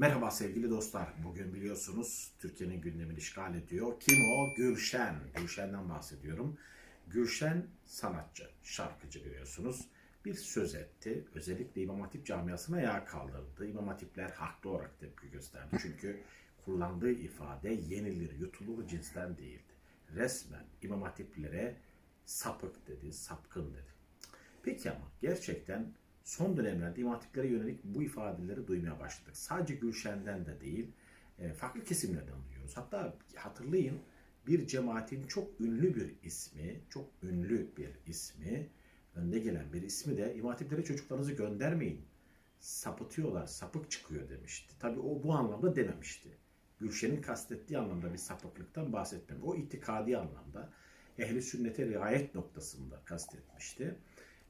Merhaba sevgili dostlar. Bugün biliyorsunuz Türkiye'nin gündemini işgal ediyor. Kim o? Gülşen. Gülşen'den bahsediyorum. Gülşen sanatçı, şarkıcı biliyorsunuz. Bir söz etti. Özellikle İmam Hatip camiasına ayağa kaldırdı. İmam Hatipler haklı olarak tepki gösterdi. Çünkü kullandığı ifade yenilir, yutulur cinsten değildi. Resmen İmam Hatiplere sapık dedi, sapkın dedi. Peki ama gerçekten son dönemlerde İmam Hatiplere yönelik bu ifadeleri duymaya başladık. Sadece Gülşen'den de değil, e, farklı kesimlerden duyuyoruz. Hatta hatırlayın bir cemaatin çok ünlü bir ismi, çok ünlü bir ismi, önde gelen bir ismi de İmam Hatiplere çocuklarınızı göndermeyin. Sapıtıyorlar, sapık çıkıyor demişti. Tabii o bu anlamda dememişti. Gülşen'in kastettiği anlamda bir sapıklıktan bahsetmem. O itikadi anlamda ehli sünnete riayet noktasında kastetmişti.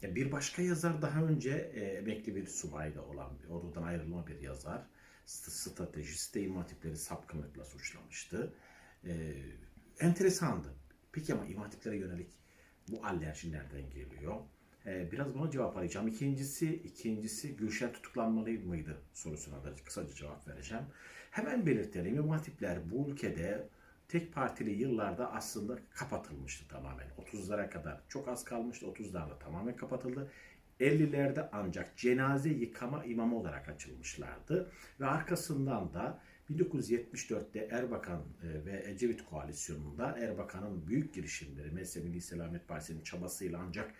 Bir başka yazar daha önce e, emekli bir subayda olan, ordudan ayrılma bir yazar. st- Stratejist de İmam Hatipleri sapkınlıkla suçlamıştı. E, enteresandı. Peki ama İmam Hatiplere yönelik bu alerji nereden geliyor? E, biraz buna cevap arayacağım. İkincisi, ikincisi Gülşen tutuklanmalı mıydı sorusuna da kısaca cevap vereceğim. Hemen belirtelim İmam Hatipler bu ülkede tek partili yıllarda aslında kapatılmıştı tamamen. 30'lara kadar çok az kalmıştı. 30'larda tamamen kapatıldı. 50'lerde ancak cenaze yıkama imamı olarak açılmışlardı. Ve arkasından da 1974'te Erbakan e, ve Ecevit koalisyonunda Erbakan'ın büyük girişimleri, Mezhebi Milli Selamet Partisi'nin çabasıyla ancak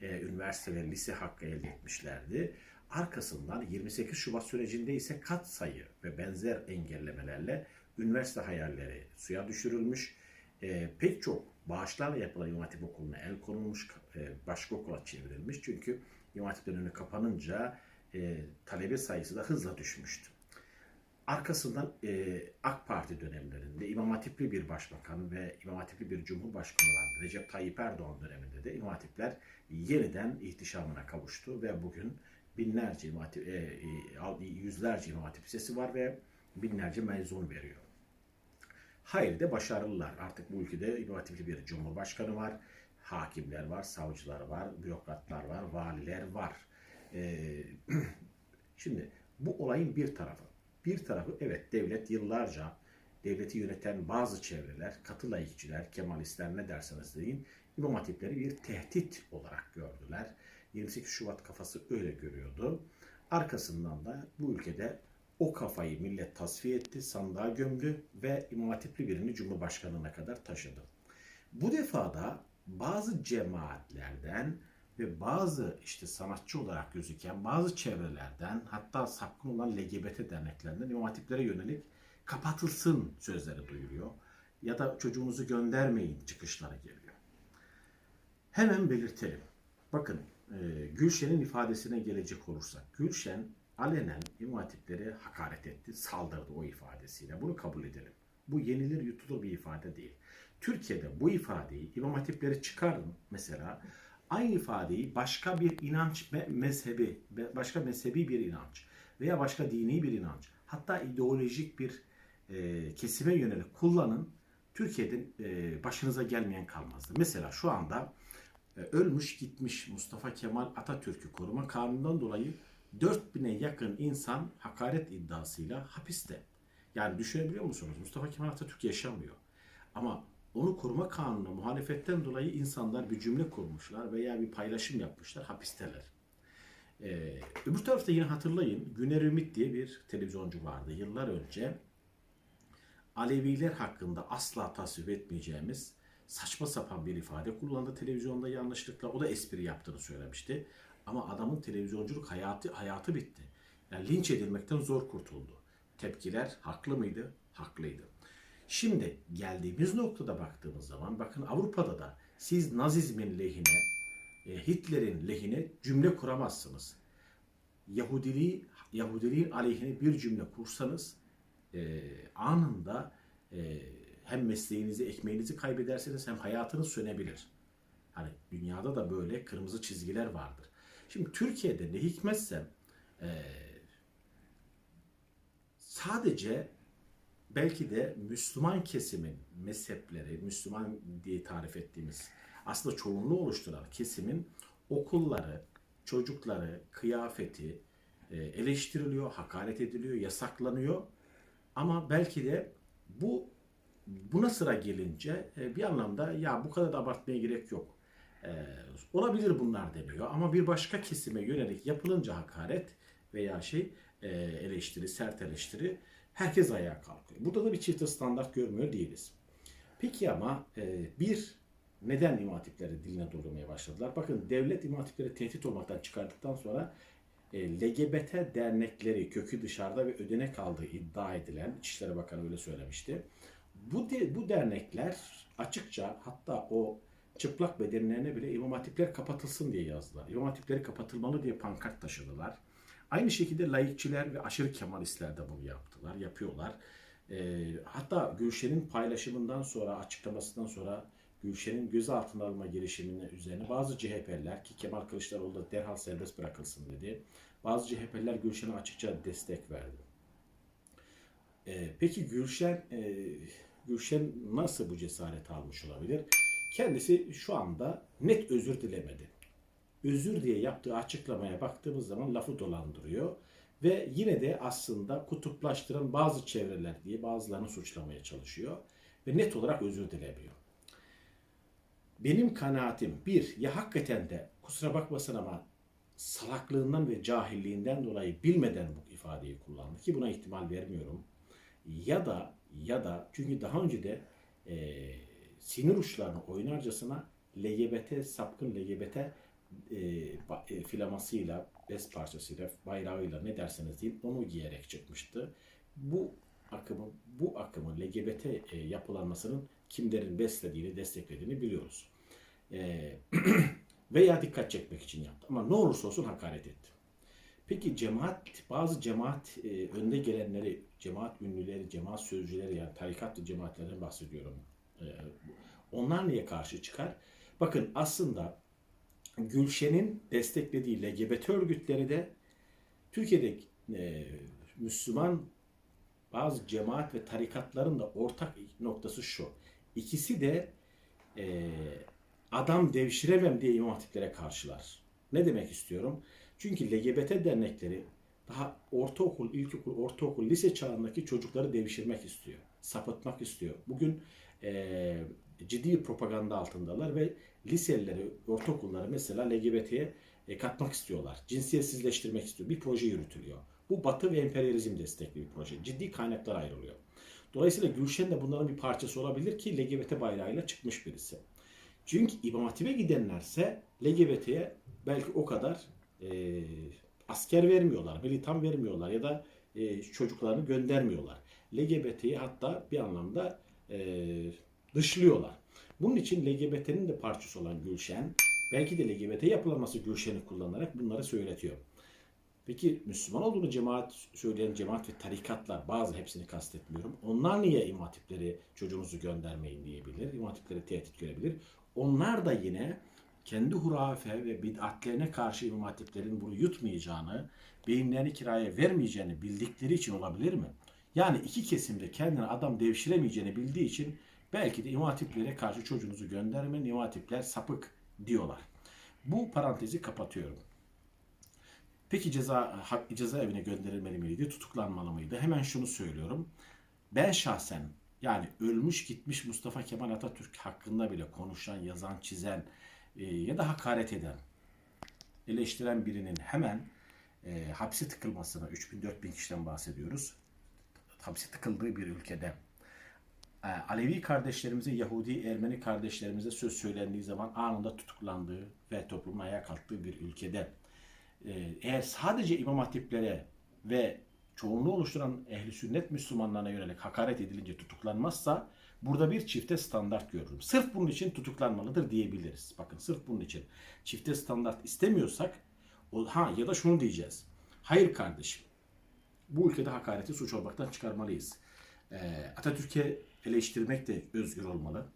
e, üniversite ve lise hakkı elde etmişlerdi. Arkasından 28 Şubat sürecinde ise kat sayı ve benzer engellemelerle üniversite hayalleri suya düşürülmüş. E, pek çok bağışlarla yapılan Hatip Okulu'na el konulmuş, e, başka okula çevrilmiş. Çünkü Hatip'in önü kapanınca e, talebe sayısı da hızla düşmüştü. Arkasından e, AK Parti dönemlerinde İmam Hatipli bir başbakan ve İmam Hatipli bir cumhurbaşkanı vardı. Recep Tayyip Erdoğan döneminde de İmam Hatipler yeniden ihtişamına kavuştu ve bugün binlerce İmam Hatip, e, e, yüzlerce İmam Hatip lisesi var ve binlerce mezun veriyor. Hayır de başarılılar. Artık bu ülkede Hatipli bir cumhurbaşkanı var, hakimler var, savcılar var, bürokratlar var, valiler var. Ee, şimdi bu olayın bir tarafı. Bir tarafı evet devlet yıllarca devleti yöneten bazı çevreler, katı laikçiler, kemalistler ne derseniz deyin İmam Hatipleri bir tehdit olarak gördüler. 28 Şubat kafası öyle görüyordu. Arkasından da bu ülkede o kafayı millet tasfiye etti, sandığa gömdü ve İmam Hatipli birini Cumhurbaşkanlığına kadar taşıdı. Bu defa da bazı cemaatlerden ve bazı işte sanatçı olarak gözüken bazı çevrelerden hatta sapkın olan LGBT derneklerinden İmam Hatiplere yönelik kapatılsın sözleri duyuluyor. Ya da çocuğunuzu göndermeyin çıkışları geliyor. Hemen belirtelim. Bakın e, Gülşen'in ifadesine gelecek olursak. Gülşen alenen İmam Hatipleri hakaret etti, saldırdı o ifadesiyle. Bunu kabul edelim. Bu yenilir yutulur bir ifade değil. Türkiye'de bu ifadeyi İmam Hatipleri çıkarın mesela aynı ifadeyi başka bir inanç mezhebi, başka mezhebi bir inanç veya başka dini bir inanç hatta ideolojik bir e, kesime yönelik kullanın Türkiye'de e, başınıza gelmeyen kalmazdı. Mesela şu anda e, ölmüş gitmiş Mustafa Kemal Atatürk'ü koruma kanunundan dolayı 4000'e yakın insan hakaret iddiasıyla hapiste. Yani düşünebiliyor musunuz? Mustafa Kemal Atatürk yaşamıyor. Ama onu koruma kanununa muhalefetten dolayı insanlar bir cümle kurmuşlar veya bir paylaşım yapmışlar, hapisteler. Ee, öbür tarafta yine hatırlayın, Güner Ümit diye bir televizyoncu vardı yıllar önce. Aleviler hakkında asla tasvip etmeyeceğimiz saçma sapan bir ifade kullandı televizyonda yanlışlıkla. O da espri yaptığını söylemişti. Ama adamın televizyonculuk hayatı hayatı bitti. Yani linç edilmekten zor kurtuldu. Tepkiler haklı mıydı? Haklıydı. Şimdi geldiğimiz noktada baktığımız zaman bakın Avrupa'da da siz Nazizmin lehine, e, Hitler'in lehine cümle kuramazsınız. Yahudiliği, Yahudiliğin aleyhine bir cümle kursanız e, anında e, hem mesleğinizi, ekmeğinizi kaybedersiniz hem hayatınız sönebilir. Hani dünyada da böyle kırmızı çizgiler vardır. Şimdi Türkiye'de ne hikmetse e, sadece belki de Müslüman kesimin mezhepleri, Müslüman diye tarif ettiğimiz aslında çoğunluğu oluşturan kesimin okulları, çocukları, kıyafeti, e, eleştiriliyor, hakaret ediliyor, yasaklanıyor. Ama belki de bu buna sıra gelince e, bir anlamda ya bu kadar da abartmaya gerek yok. E, olabilir bunlar deniyor ama bir başka kesime yönelik yapılınca hakaret veya şey e, eleştiri, sert eleştiri herkes ayağa kalkıyor. Burada da bir çifte standart görmüyor değiliz. Peki ama e, bir neden imam hatipleri diline doldurmaya başladılar? Bakın devlet imam hatipleri tehdit olmaktan çıkardıktan sonra e, LGBT dernekleri kökü dışarıda ve ödenek aldığı iddia edilen İçişleri Bakanı öyle söylemişti. Bu de, bu dernekler açıkça hatta o çıplak bedenlerine bile imam hatipler kapatılsın diye yazdılar. İmam hatipleri kapatılmalı diye pankart taşıdılar. Aynı şekilde laikçiler ve aşırı kemalistler de bunu yaptılar, yapıyorlar. E, hatta Gülşen'in paylaşımından sonra, açıklamasından sonra Gülşen'in gözaltına alma girişiminin üzerine bazı CHP'liler ki Kemal Kılıçdaroğlu da derhal serbest bırakılsın dedi. Bazı CHP'liler Gülşen'e açıkça destek verdi. E, peki Gülşen e, Gülşen nasıl bu cesareti almış olabilir? Kendisi şu anda net özür dilemedi. Özür diye yaptığı açıklamaya baktığımız zaman lafı dolandırıyor ve yine de aslında kutuplaştıran bazı çevreler diye bazılarını suçlamaya çalışıyor ve net olarak özür dilemiyor. Benim kanaatim bir, ya hakikaten de kusura bakmasın ama salaklığından ve cahilliğinden dolayı bilmeden bu ifadeyi kullandı ki buna ihtimal vermiyorum. Ya da ya da çünkü daha önce de e, sinir uçlarını oynarcasına LGBT, sapkın LGBT e, e, filamasıyla, bez parçasıyla, bayrağıyla ne derseniz deyin onu giyerek çıkmıştı. Bu akımın, bu akımın LGBT e, yapılanmasının kimlerin beslediğini, desteklediğini biliyoruz. E, veya dikkat çekmek için yaptı. Ama ne olursa olsun hakaret etti. Peki cemaat, bazı cemaat e, önde gelenleri, cemaat ünlüleri, cemaat sözcüleri yani tarikatlı cemaatlerden bahsediyorum. E, onlar niye karşı çıkar? Bakın aslında Gülşen'in desteklediği LGBT örgütleri de Türkiye'de e, Müslüman bazı cemaat ve tarikatların da ortak noktası şu. İkisi de e, adam devşiremem diye imam hatiplere karşılar. Ne demek istiyorum? Çünkü LGBT dernekleri daha ortaokul, ilkokul, ortaokul, lise çağındaki çocukları devşirmek istiyor. Sapıtmak istiyor. Bugün e, ciddi propaganda altındalar ve liselileri, ortaokulları mesela LGBT'ye e, katmak istiyorlar. Cinsiyetsizleştirmek istiyor. Bir proje yürütülüyor. Bu Batı ve emperyalizm destekli bir proje. Ciddi kaynaklar ayrılıyor. Dolayısıyla Gülşen de bunların bir parçası olabilir ki LGBT bayrağıyla çıkmış birisi. Çünkü İmam Hatip'e gidenlerse LGBT'ye belki o kadar e, asker vermiyorlar, militan vermiyorlar ya da e, çocuklarını göndermiyorlar. LGBT'yi hatta bir anlamda e, dışlıyorlar. Bunun için LGBT'nin de parçası olan Gülşen, belki de LGBT yapılanması Gülşen'i kullanarak bunları söyletiyor. Peki Müslüman olduğunu cemaat söyleyen cemaat ve tarikatlar bazı hepsini kastetmiyorum. Onlar niye imam hatipleri çocuğunuzu göndermeyin diyebilir. İmam tehdit görebilir. Onlar da yine kendi hurafe ve bid'atlerine karşı imam hatiplerin bunu yutmayacağını, beyinlerini kiraya vermeyeceğini bildikleri için olabilir mi? Yani iki kesimde kendine adam devşiremeyeceğini bildiği için belki de imam hatiplere karşı çocuğunuzu göndermeyin, imam hatipler sapık diyorlar. Bu parantezi kapatıyorum. Peki ceza cezaevine gönderilmeli miydi, tutuklanmalı mıydı? Hemen şunu söylüyorum. Ben şahsen yani ölmüş gitmiş Mustafa Kemal Atatürk hakkında bile konuşan, yazan, çizen e, ya da hakaret eden, eleştiren birinin hemen e, hapse tıkılmasına, 3000-4000 kişiden bahsediyoruz. Hapse tıkıldığı bir ülkede e, Alevi kardeşlerimize, Yahudi, Ermeni kardeşlerimize söz söylendiği zaman anında tutuklandığı ve toplumun ayağa kalktığı bir ülkede e, eğer sadece imam hatiplere ve çoğunluğu oluşturan ehli sünnet Müslümanlarına yönelik hakaret edilince tutuklanmazsa burada bir çifte standart görürüm. Sırf bunun için tutuklanmalıdır diyebiliriz. Bakın sırf bunun için çifte standart istemiyorsak ha ya da şunu diyeceğiz. Hayır kardeşim. Bu ülkede hakareti suç olmaktan çıkarmalıyız. Ee, Atatürk'e eleştirmek de özgür olmalı.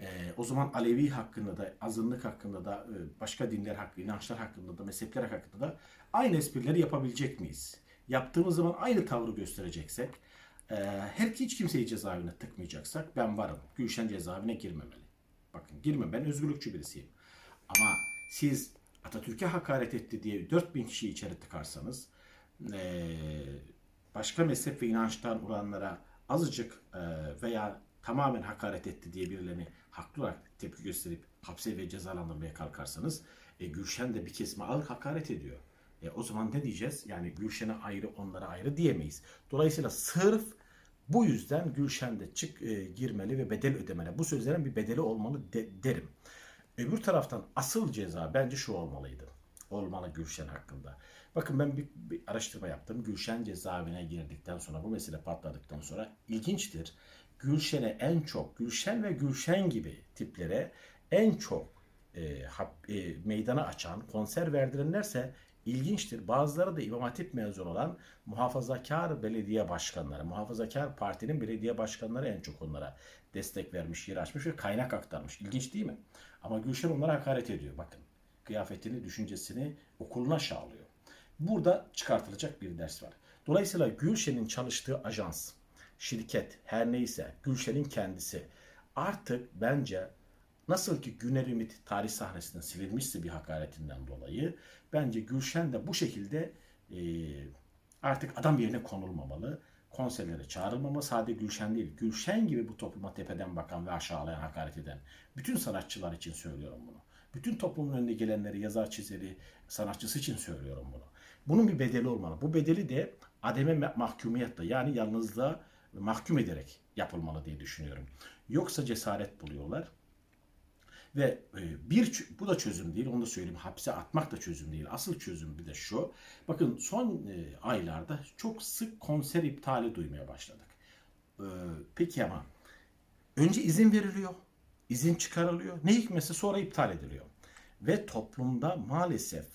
Ee, o zaman Alevi hakkında da, azınlık hakkında da, e, başka dinler hakkında, inançlar hakkında da, mezhepler hakkında da aynı esprileri yapabilecek miyiz? Yaptığımız zaman aynı tavrı göstereceksek, e, her hiç kimseyi cezaevine tıkmayacaksak ben varım. Gülşen cezaevine girmemeli. Bakın girme ben özgürlükçü birisiyim. Ama siz Atatürk'e hakaret etti diye 4000 kişiyi içeri tıkarsanız başka mezhep ve inançtan olanlara azıcık eee, veya tamamen hakaret etti diye birilerini haklı olarak tepki gösterip hapse ve cezalandırmaya kalkarsanız e, Gülşen de bir kesime ağır hakaret ediyor. E, o zaman ne diyeceğiz? Yani Gülşen'e ayrı onlara ayrı diyemeyiz. Dolayısıyla sırf bu yüzden Gülşen de çık e, girmeli ve bedel ödemeli. Bu sözlerin bir bedeli olmalı de- derim. Öbür taraftan asıl ceza bence şu olmalıydı. Olmalı Gülşen hakkında. Bakın ben bir, bir araştırma yaptım. Gülşen cezaevine girdikten sonra bu mesele patladıktan sonra ilginçtir. Gülşen'e en çok Gülşen ve Gülşen gibi tiplere en çok e, hap- e, meydana açan, konser verdirenlerse ilginçtir. Bazıları da İmam Hatip mezunu olan muhafazakar belediye başkanları, muhafazakar partinin belediye başkanları en çok onlara destek vermiş, yer açmış ve kaynak aktarmış. İlginç değil mi? Ama Gülşen onlara hakaret ediyor. Bakın kıyafetini, düşüncesini okuluna şağlıyor. Burada çıkartılacak bir ders var. Dolayısıyla Gülşen'in çalıştığı ajans, şirket her neyse Gülşen'in kendisi artık bence nasıl ki Güner Ümit tarih sahnesinden silinmişse bir hakaretinden dolayı bence Gülşen de bu şekilde e, artık adam yerine konulmamalı. Konserlere çağrılmamalı. Sadece Gülşen değil. Gülşen gibi bu topluma tepeden bakan ve aşağılayan, hakaret eden bütün sanatçılar için söylüyorum bunu. Bütün toplumun önüne gelenleri, yazar, çizeri, sanatçısı için söylüyorum bunu. Bunun bir bedeli olmalı. Bu bedeli de ademe ma- mahkumiyetle yani yalnızlığa mahkum ederek yapılmalı diye düşünüyorum. Yoksa cesaret buluyorlar. Ve e, bir bu da çözüm değil. Onu da söyleyeyim. Hapse atmak da çözüm değil. Asıl çözüm bir de şu. Bakın son e, aylarda çok sık konser iptali duymaya başladık. E, peki ama önce izin veriliyor. İzin çıkarılıyor. Ne hikmetse sonra iptal ediliyor. Ve toplumda maalesef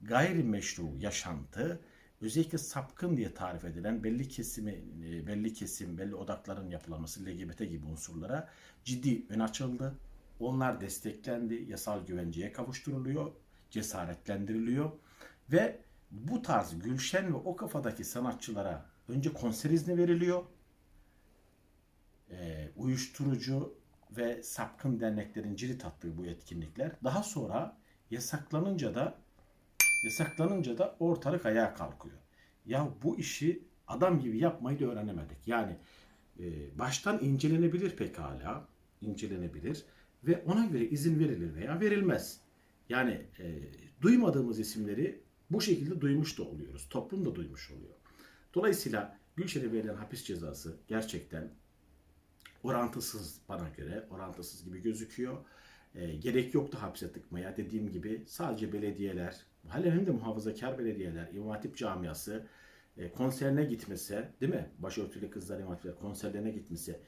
gayrimeşru yaşantı özellikle sapkın diye tarif edilen belli kesimi, e, belli kesim, belli odakların yapılanması LGBT gibi unsurlara ciddi ön açıldı. Onlar desteklendi, yasal güvenceye kavuşturuluyor, cesaretlendiriliyor ve bu tarz Gülşen ve o kafadaki sanatçılara önce konser izni veriliyor. Ee, uyuşturucu ve sapkın derneklerin cirit attığı bu etkinlikler daha sonra yasaklanınca da yasaklanınca da ortalık ayağa kalkıyor. Ya bu işi adam gibi yapmayı da öğrenemedik. Yani e, baştan incelenebilir pekala, incelenebilir ve ona göre izin verilir veya verilmez. Yani e, duymadığımız isimleri bu şekilde duymuş da oluyoruz. Toplum da duymuş oluyor. Dolayısıyla Gülşen'e verilen hapis cezası gerçekten orantısız bana göre, orantısız gibi gözüküyor. E, gerek yoktu hapse tıkmaya. Dediğim gibi sadece belediyeler, hem de muhafazakar belediyeler, İmam Hatip camiası e, konserine gitmese, değil mi? Başörtülü kızlar İmam Hatipler konserlerine gitmese,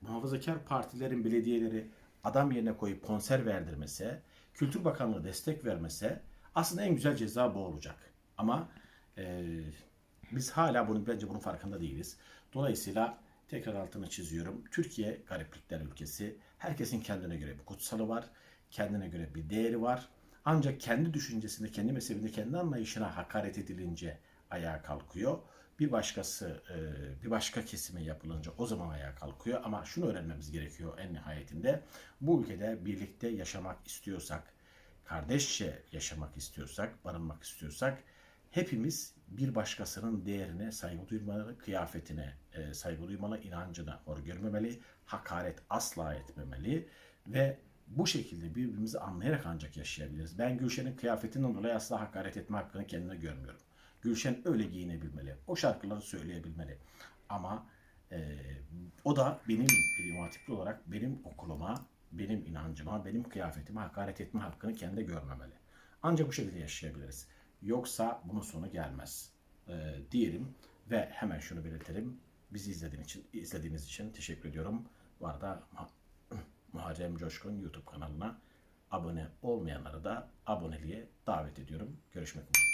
muhafazakar partilerin belediyeleri adam yerine koyup konser verdirmese, Kültür Bakanlığı destek vermese aslında en güzel ceza bu olacak. Ama e, biz hala bunu bence bunun farkında değiliz. Dolayısıyla tekrar altını çiziyorum. Türkiye gariplikler ülkesi. Herkesin kendine göre bir kutsalı var. Kendine göre bir değeri var. Ancak kendi düşüncesinde, kendi mezhebinde, kendi anlayışına hakaret edilince ayağa kalkıyor. Bir başkası, e, bir başka kesime yapılınca o zaman ayağa kalkıyor. Ama şunu öğrenmemiz gerekiyor en nihayetinde. Bu ülkede birlikte yaşamak istiyorsak, kardeşçe yaşamak istiyorsak, barınmak istiyorsak hepimiz bir başkasının değerine saygı duymalı, kıyafetine e, saygı duymalı, inancına hor görmemeli, hakaret asla etmemeli ve bu şekilde birbirimizi anlayarak ancak yaşayabiliriz. Ben Gülşen'in kıyafetinden dolayı asla hakaret etme hakkını kendine görmüyorum. Gülşen öyle giyinebilmeli, o şarkıları söyleyebilmeli. Ama e, o da benim bir muhatipli olarak benim okuluma, benim inancıma, benim kıyafetime hakaret etme hakkını kendi görmemeli. Ancak bu şekilde yaşayabiliriz. Yoksa bunun sonu gelmez e, diyelim ve hemen şunu belirtelim. Bizi izlediğiniz için, izlediğiniz için teşekkür ediyorum. Bu arada Muha- Muharrem Coşkun YouTube kanalına abone olmayanları da aboneliğe davet ediyorum. Görüşmek üzere.